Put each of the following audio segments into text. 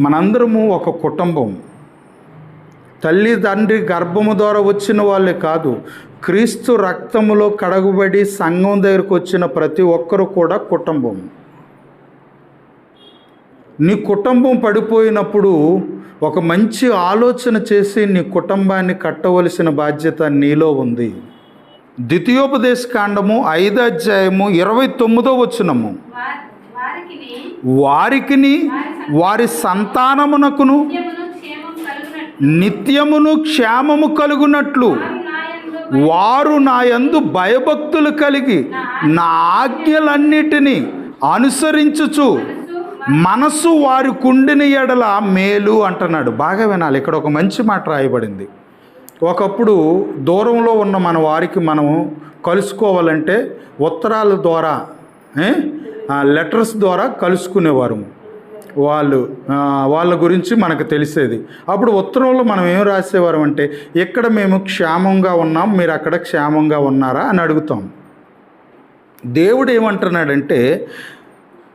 మనందరము ఒక కుటుంబం. తల్లి తండ్రి గర్భము ద్వారా వచ్చిన వాళ్ళే కాదు క్రీస్తు రక్తములో కడగబడి సంఘం దగ్గరకు వచ్చిన ప్రతి ఒక్కరు కూడా కుటుంబం. నీ కుటుంబం పడిపోయినప్పుడు ఒక మంచి ఆలోచన చేసి నీ కుటుంబాన్ని కట్టవలసిన బాధ్యత నీలో ఉంది. ద్వితీయోపదేశ కాండము ఐదో అధ్యాయము ఇరవై తొమ్మిదో వచనము. వారి- వారికిని వారికిని వారి సంతానమునకును నిత్యమును క్షేమము కలుగునట్లు వారు నాయందు నా యందు భయభక్తులు కలిగి నా ఆజ్ఞలన్నిటినీ అనుసరించుచు మనసు వారి కుండిని ఎడల మేలు అంటున్నాడు. బాగా వినాలి. ఇక్కడ ఒక మంచి మాట రాయబడింది. ఒకప్పుడు దూరంలో ఉన్న మన వారికి మనం కలుసుకోవాలంటే ఉత్తరాల ద్వారా లెటర్స్ ద్వారా కలుసుకునేవారు వాళ్ళు వాళ్ళ గురించి మనకు తెలిసేది. అప్పుడు ఉత్తరంలో మనం ఏం రాసేవారు అంటే ఇక్కడ మేము క్షేమంగా ఉన్నాం మీరు అక్కడ క్షేమంగా ఉన్నారా? అని అడుగుతాం. దేవుడు ఏమంటున్నాడంటే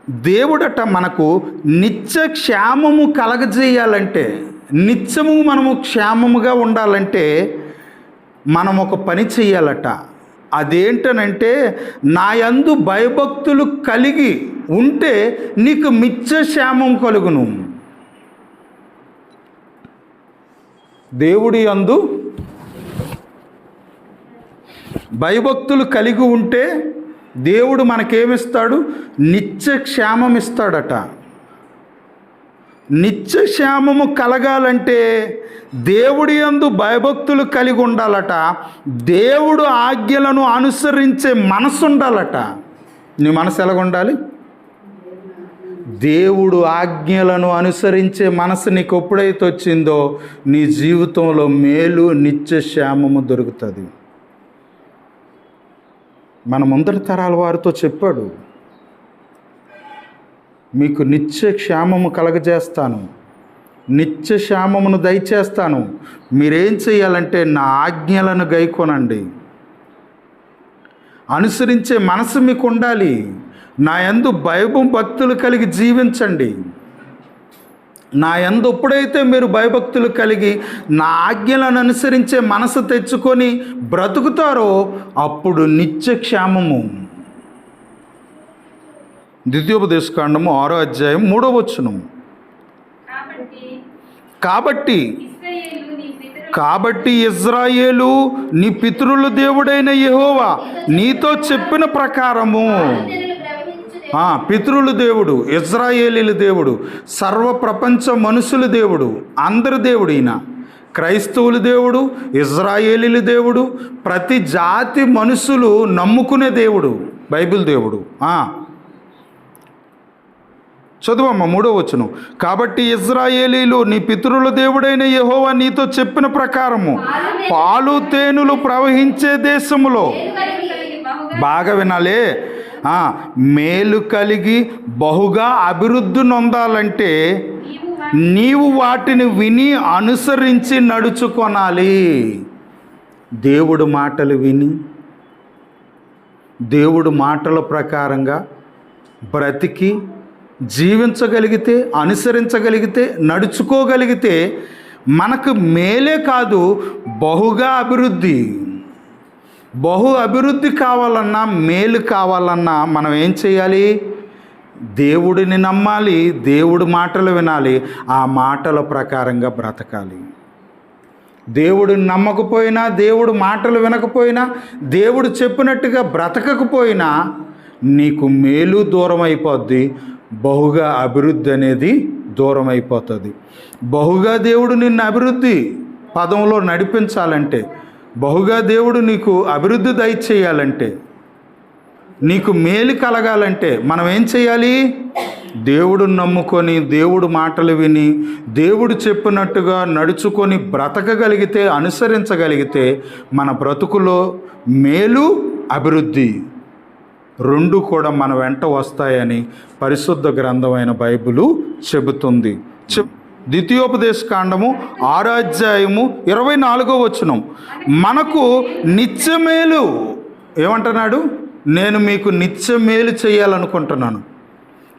దేవుడట మనకు నిత్య క్షేమము కలగజేయాలంటే నిత్యము మనము క్షేమముగా ఉండాలంటే మనం ఒక పని చేయాలట అదేంటనంటే నా యందు భయభక్తులు కలిగి ఉంటే నీకు మిచ్చ కలుగును. దేవుడి యందు భయభక్తులు కలిగి ఉంటే దేవుడు మనకేమిస్తాడు? నిత్య క్షేమం ఇస్తాడట నిత్య క్షేమము కలగాలంటే దేవుడి యందు భయభక్తులు కలిగి ఉండాలట. దేవుడు ఆజ్ఞలను అనుసరించే మనసు ఉండాలట నీ మనసు ఎలాగ ఉండాలి దేవుడు ఆజ్ఞలను అనుసరించే మనసు నీకు ఎప్పుడైతే వచ్చిందో నీ జీవితంలో మేలు నిత్య క్షేమము దొరుకుతుంది. మన ముందరి తరాల వారితో చెప్పాడు మీకు నిత్య క్షేమము కలగజేస్తాను నిత్య క్షేమమును దయచేస్తాను. మీరేం చేయాలంటే నా ఆజ్ఞలను గైకొనండి. అనుసరించే మనసు మీకు ఉండాలి నా యందు భయభం భక్తులు కలిగి జీవించండి. నా యందు ఎప్పుడైతే మీరు భయభక్తులు కలిగి నా ఆజ్ఞలను అనుసరించే మనసు తెచ్చుకొని బ్రతుకుతారో అప్పుడు నిత్య క్షేమము ద్వితీయోపదేశకాండము ఆరో అధ్యాయం మూడో వచ్చును కాబట్టి కాబట్టి ఇజ్రాయేలు నీ పితరుల దేవుడైన యెహోవా నీతో చెప్పిన ప్రకారము. పితరుల దేవుడు ఇజ్రాయేలీల దేవుడు సర్వ ప్రపంచ మనుషుల దేవుడు అందరి దేవుడు ఈయన. క్రైస్తవుల దేవుడు ఇజ్రాయేలీల దేవుడు ప్రతి జాతి మనుషులు నమ్ముకునే దేవుడు బైబిల్ దేవుడు. చదువమ్మ మూడో వచ్చును కాబట్టి ఇజ్రాయేలీలు నీ పితరుల దేవుడైన యెహోవా నీతో చెప్పిన ప్రకారము పాలు తేనెలు ప్రవహించే దేశములో. బాగా వినాలే. మేలు కలిగి బహుగా అభివృద్ధి నొందాలంటే నీవు నీవు వాటిని విని అనుసరించి నడుచుకొనాలి. దేవుడు మాటలు విని దేవుడు మాటల ప్రకారంగా బ్రతికి జీవించగలిగితే అనుసరించగలిగితే నడుచుకోగలిగితే మనకు మేలే కాదు బహుగా అభివృద్ధి. బహు అభివృద్ధి కావాలన్నా మేలు కావాలన్నా మనం ఏం చేయాలి? దేవుడిని నమ్మాలి దేవుడి మాటలు వినాలి ఆ మాటల ప్రకారంగా బ్రతకాలి. దేవుడిని నమ్మకపోయినా దేవుడు మాటలు వినకపోయినా దేవుడు చెప్పినట్టుగా బ్రతకకపోయినా నీకు మేలు దూరం అయిపోద్ది బహుగా అభివృద్ధి అనేది దూరం అయిపోతుంది. బహుగా దేవుడు నిన్ను అభివృద్ధి పదంలో నడిపించాలంటే బహుగా దేవుడు నీకు అభివృద్ధి దయచేయాలంటే నీకు మేలు కలగాలంటే మనం ఏం చేయాలి? దేవుడు నమ్ముకొని దేవుడు మాటలు విని దేవుడు చెప్పినట్టుగా నడుచుకొని బ్రతకగలిగితే అనుసరించగలిగితే మన బ్రతుకులో మేలు అభివృద్ధి రెండు కూడా మన వెంట వస్తాయని పరిశుద్ధ గ్రంథమైన బైబిలు చెబుతుంది. చెప్ ద్వితీయోపదేశ కాండము ఆరాధ్యాయము ఇరవై నాలుగో వచనం. మనకు నిత్యమేలు. ఏమంటున్నాడు? నేను మీకు నిత్యమేలు చేయాలనుకుంటున్నాను.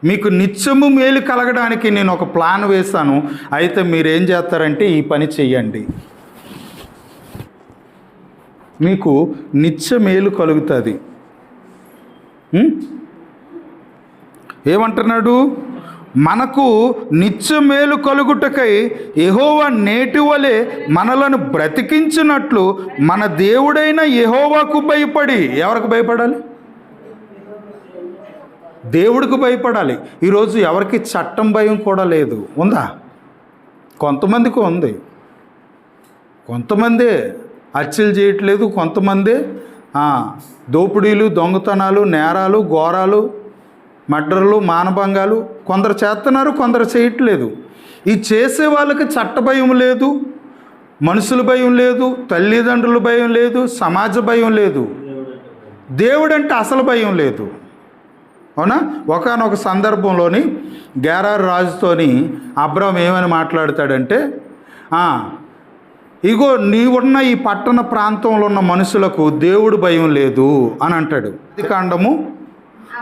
మీకు నిత్యము మేలు కలగడానికి నేను ఒక ప్లాన్ వేశాను. అయితే మీరేం చేస్తారంటే ఈ పని చెయ్యండి. మీకు నిత్య మేలు కలుగుతుంది ఏమంటున్నాడు? మనకు నిత్యమేలు కలుగుటకై యెహోవా నేటి వలె మనలను బ్రతికించినట్లు మన దేవుడైన యహోవాకు భయపడి. ఎవరికి భయపడాలి? దేవుడికి భయపడాలి. ఈరోజు ఎవరికి చట్టం భయం కూడా లేదు. ఉందా? కొంతమందికి ఉంది. కొంతమందే హత్యలు చేయట్లేదు. కొంతమంది దోపిడీలు దొంగతనాలు నేరాలు ఘోరాలు మర్డర్లు మానభంగాలు కొందరు చేస్తున్నారు కొందరు చేయట్లేదు. ఈ చేసే వాళ్ళకి చట్ట భయం లేదు మనుషుల భయం లేదు తల్లిదండ్రుల భయం లేదు సమాజ భయం లేదు. దేవుడంటే అసలు భయం లేదు. అవునా? ఒకనొక సందర్భంలోని గేరారు రాజుతోని అబ్రహం ఏమని మాట్లాడతాడంటే ఇగో నీవున్న ఈ పట్టణ ప్రాంతంలో ఉన్న మనుషులకు దేవుడు భయం లేదు అని అంటాడు. ఆది కాండము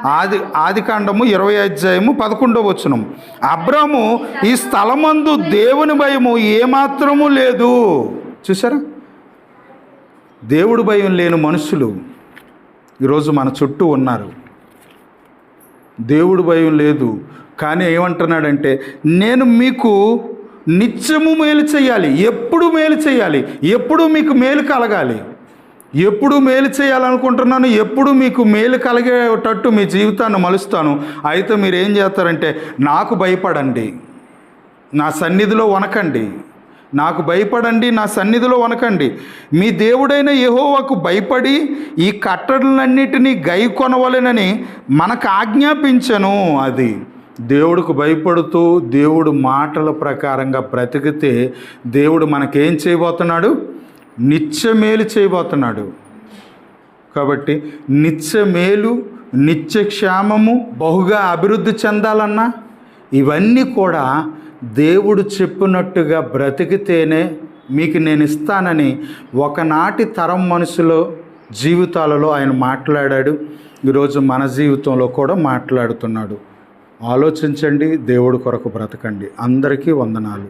ఆది ఆదికాండము ఇరవై అధ్యాయము పదకొండవ వచనం. అబ్రాము ఈ స్థలమందు దేవుని భయము ఏమాత్రము లేదు. చూసారా దేవుడు భయం లేని మనుషులు ఈరోజు మన చుట్టూ ఉన్నారు. దేవుడు భయం లేదు. కానీ ఏమంటున్నాడంటే నేను మీకు నిత్యము మేలు చేయాలి. ఎప్పుడు మేలు చేయాలి? ఎప్పుడు మీకు మేలు కలగాలి? ఎప్పుడు మేలు చేయాలనుకుంటున్నాను ఎప్పుడు మీకు మేలు కలిగేటట్టు మీ జీవితాన్ని మలుస్తాను. అయితే మీరు ఏం చేస్తారంటే నాకు భయపడండి. నా సన్నిధిలో వనకండి నాకు భయపడండి నా సన్నిధిలో వనకండి మీ దేవుడైన యహోవాకు భయపడి ఈ కట్టడలన్నిటినీ గై కొనవలెనని మనకు ఆజ్ఞాపించను అది. దేవుడికి భయపడుతూ దేవుడు మాటల ప్రకారంగా బ్రతికితే దేవుడు మనకేం చేయబోతున్నాడు? నిత్య మేలు చేయబోతున్నాడు. కాబట్టి నిత్య మేలు నిత్య క్షేమము బహుగా అభివృద్ధి చెందాలన్నా ఇవన్నీ కూడా దేవుడు చెప్పినట్టుగా బ్రతికితేనే మీకు నేను ఇస్తానని ఒకనాటి తరం మనసులో జీవితాలలో ఆయన మాట్లాడాడు. ఈరోజు మన జీవితంలో కూడా మాట్లాడుతున్నాడు. ఆలోచించండి దేవుడి కొరకు బ్రతకండి. అందరికీ వందనాలు.